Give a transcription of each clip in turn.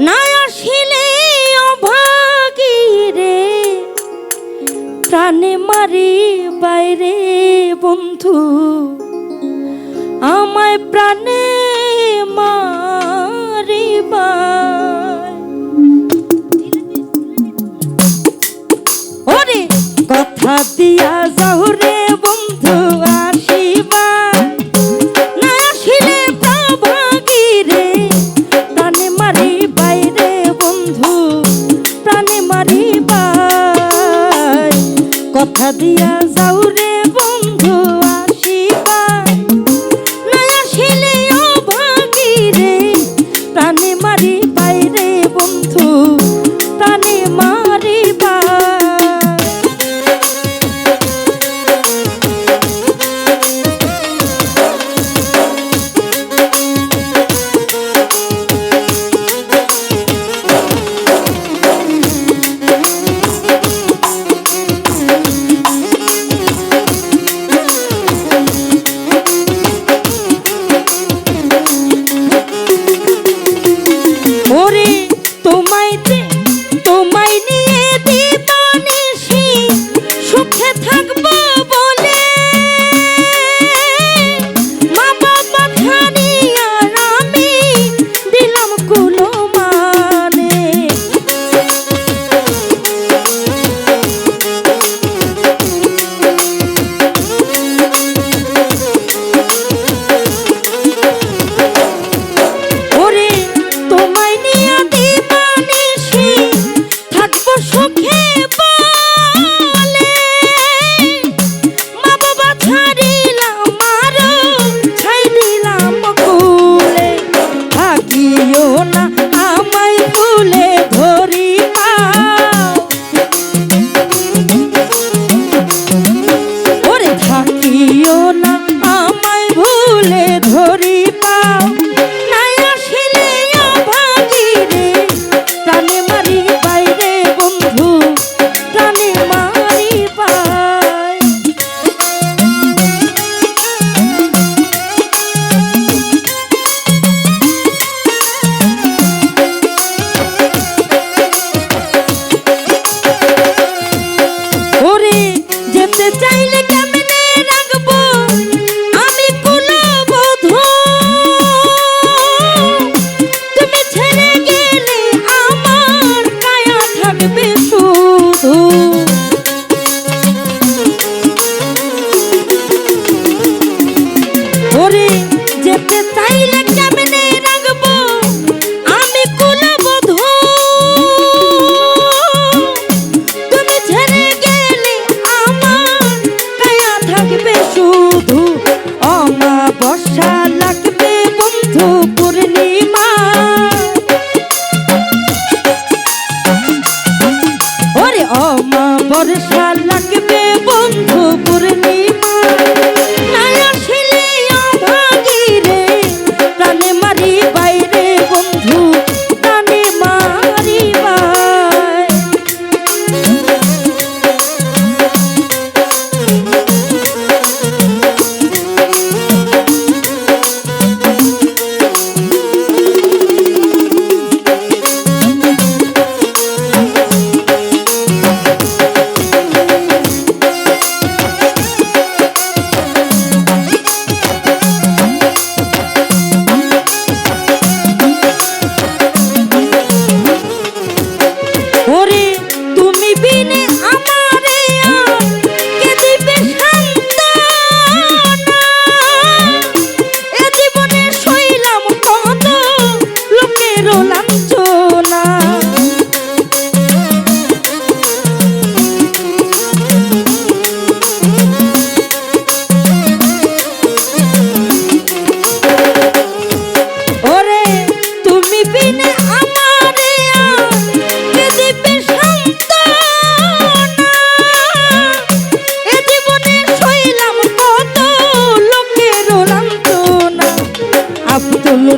না আসিলে অভাগী রে প্রাণে মারি বাইরে বন্ধু। আমায় প্রাণে চাইলে কেমন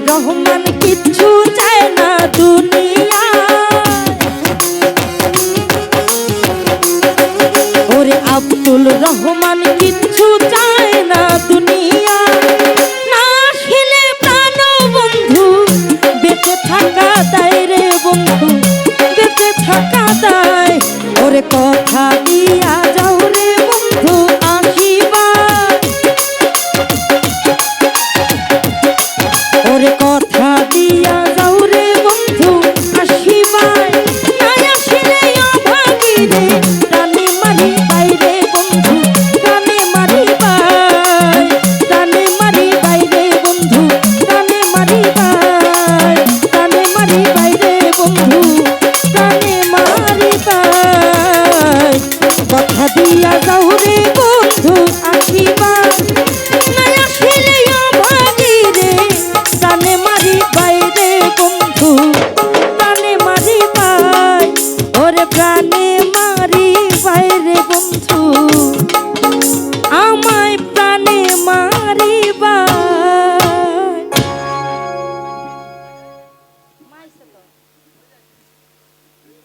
রহমান কিচ্ছু চায় না।